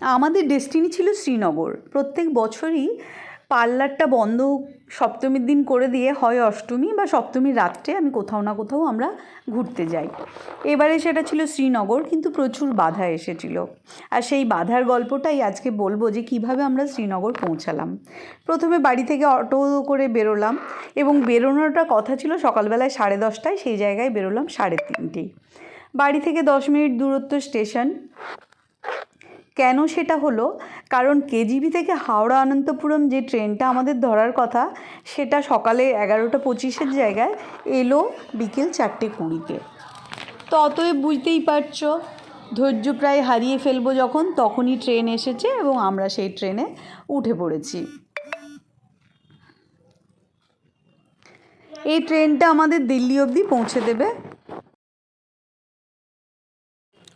আমাদের ডেস্টিনি ছিল শ্রীনগর। প্রত্যেক বছরই পার্লারটা বন্ধ সপ্তমীর দিন করে দিয়ে হয় অষ্টমী বা সপ্তমীর রাত্রে আমি কোথাও না কোথাও আমরা ঘুরতে যাই। এবারে সেটা ছিল শ্রীনগর, কিন্তু প্রচুর বাধা এসেছিল। আর সেই বাধার গল্পটাই আজকে বলব যে কীভাবে আমরা শ্রীনগর পৌঁছালাম। প্রথমে বাড়ি থেকে অটো করে বেরোলাম এবং বেরোনোটা কথা ছিল সকালবেলায় সাড়ে দশটায়, সেই জায়গায় বেরোলাম সাড়ে তিনটেই বাড়ি থেকে দশ মিনিট দূরত্ব স্টেশন কেন সেটা হলো? কারণ কেজিবি থেকে হাওড়া অনন্তপুরম যে ট্রেনটা আমাদের ধরার কথা, সেটা সকালে এগারোটা পঁচিশের জায়গায় এলো বিকেল চারটে কুড়িতে। তো অতএব বুঝতেই পারছ, ধৈর্য প্রায় হারিয়ে ফেলব যখন, তখনই ট্রেন এসেছে এবং আমরা সেই ট্রেনে উঠে পড়েছি। এই ট্রেনটা আমাদের দিল্লি অবধি পৌঁছে দেবে।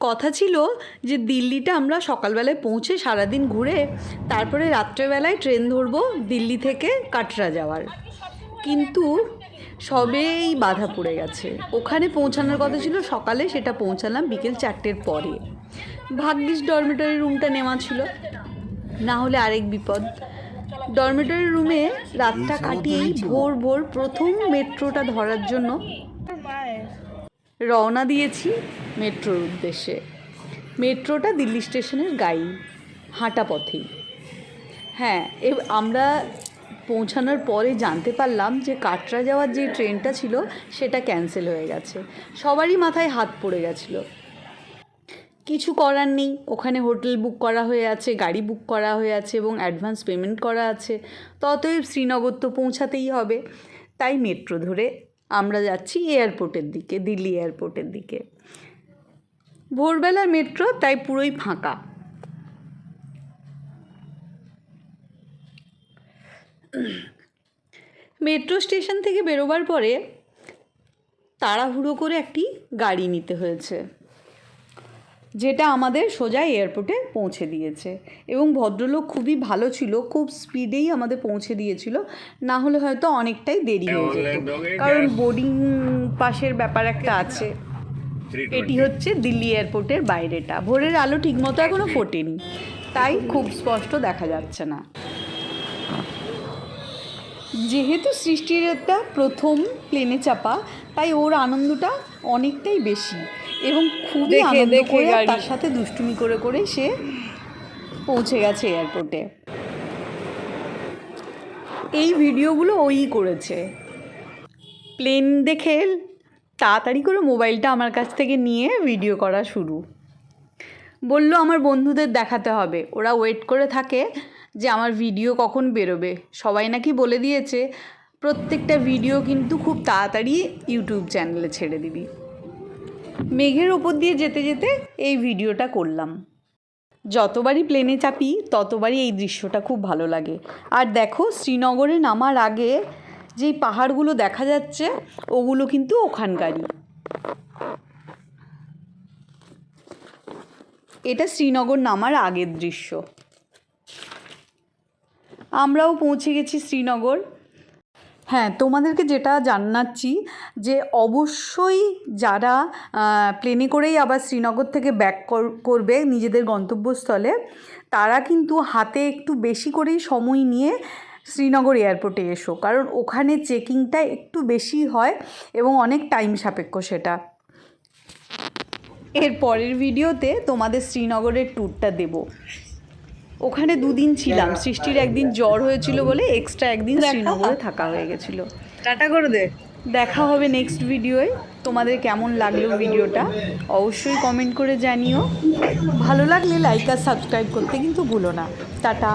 কথা ছিল যে দিল্লিটা আমরা সকালবেলায় পৌঁছে সারাদিন ঘুরে তারপরে রাত্রেবেলায় ট্রেন ধরবো দিল্লি থেকে কাটরা যাওয়ার। কিন্তু সবেই বাধা পড়ে গেছে। ওখানে পৌঁছানোর কথা ছিল সকালে সেটা পৌঁছালাম বিকেল চারটের পরে। ভাগ্যিস ডরমেটরি রুমটা নেওয়া ছিল। না হলে আরেক বিপদ। ডরমেটরি রুমে রাতটা কাটিয়েই ভোর ভোর প্রথম মেট্রোটা ধরার জন্য রওনা দিয়েছি মেট্রোর উদ্দেশ্যে। মেট্রোটা দিল্লি স্টেশনের গাই হাঁটা পথেই। হ্যাঁ এ আমরা পৌঁছানোর পরে জানতে পারলাম যে কাটরা যাওয়ার যে ট্রেনটা ছিল, সেটা ক্যান্সেল হয়ে গেছে। সবারই মাথায় হাত পড়ে গেছিল। কিছু করার নেই, ওখানে হোটেল বুক করা হয়ে আছে, গাড়ি বুক করা হয়ে আছে এবং অ্যাডভান্স পেমেন্ট করা আছে। ততই শ্রীনগর তো পৌঁছাতেই হবে। তাই মেট্রো ধরে আমরা যাচ্ছি এয়ারপোর্টের দিকে, দিল্লি এয়ারপোর্টের দিকে। ভোরবেলার মেট্রো, তাই পুরোই ফাঁকা। মেট্রো স্টেশন থেকে বেরোবার পরে তাড়াহুড়ো করে একটি গাড়ি নিতে হয়েছে। যেটা আমাদের সোজা এয়ারপোর্টে পৌঁছে দিয়েছে। এবং ভদ্রলোক খুবই ভালো ছিল খুব স্পিডেই আমাদের পৌঁছে দিয়েছিল। না হলে হয়তো অনেকটাই দেরি হয়ে যেত। কারণ বোর্ডিং পাশের ব্যাপার একটা আছে। এটি হচ্ছে দিল্লি এয়ারপোর্টের বাইরেটা। ভোরের আলো ঠিকমতো এখনও ফোটেনি। তাই খুব স্পষ্ট দেখা যাচ্ছে না। যেহেতু সৃষ্টির একটা প্রথম প্লেনে চাপা তাই ওর আনন্দটা অনেকটাই বেশি। এবং খুবই আনন্দ করে। তার সাথে দুষ্টুমি করে করে সে পৌঁছে গেছে এয়ারপোর্টে এই ভিডিওগুলো ওই করেছে। প্লেন দেখে তাড়াতাড়ি করে মোবাইলটা আমার কাছ থেকে নিয়ে ভিডিও করা শুরু। বলল আমার বন্ধুদের দেখাতে হবে। ওরা ওয়েট করে থাকে যে আমার ভিডিও কখন বেরোবে। সবাই নাকি বলে দিয়েছে প্রত্যেকটা ভিডিও কিন্তু খুব তাড়াতাড়ি ইউটিউব চ্যানেলে ছেড়ে দিবি। মেঘের ওপর দিয়ে যেতে যেতে এই ভিডিওটা করলাম। যতবারই প্লেনে চাপি, ততবারই এই দৃশ্যটা খুব ভালো লাগে। আর দেখো, শ্রীনগরে নামার আগে যেই পাহাড়গুলো দেখা যাচ্ছে, ওগুলো কিন্তু ওখানকারই। এটা শ্রীনগর নামার আগের দৃশ্য। আমরাও পৌঁছে গেছি শ্রীনগর। হ্যাঁ তোমাদেরকে যেটা জানাচ্ছি যে অবশ্যই যারা প্লেনে করেই আবার শ্রীনগর থেকে ব্যাক করবে নিজেদের গন্তব্যস্থলে, তারা কিন্তু হাতে একটু বেশি করেই সময় নিয়ে শ্রীনগর এয়ারপোর্টে এসো। কারণ ওখানে চেকিংটা একটু বেশি হয় এবং অনেক টাইম সাপেক্ষ সেটা। এর পরের ভিডিওতে তোমাদের শ্রীনগরের ট্যুরটা দেব। ওখানে দুদিন ছিলাম। সৃষ্টির একদিন জ্বর হয়েছিল বলে এক্সট্রা একদিন শ্রীনগরে থাকা হয়ে গেছিল। টাটা করে দে। দেখা হবে নেক্সট ভিডিওয় তোমাদের কেমন লাগল ভিডিওটা অবশ্যই কমেন্ট করে জানিও। ভালো লাগলে লাইক আর সাবস্ক্রাইব করতে কিন্তু ভুলো না। টাটা।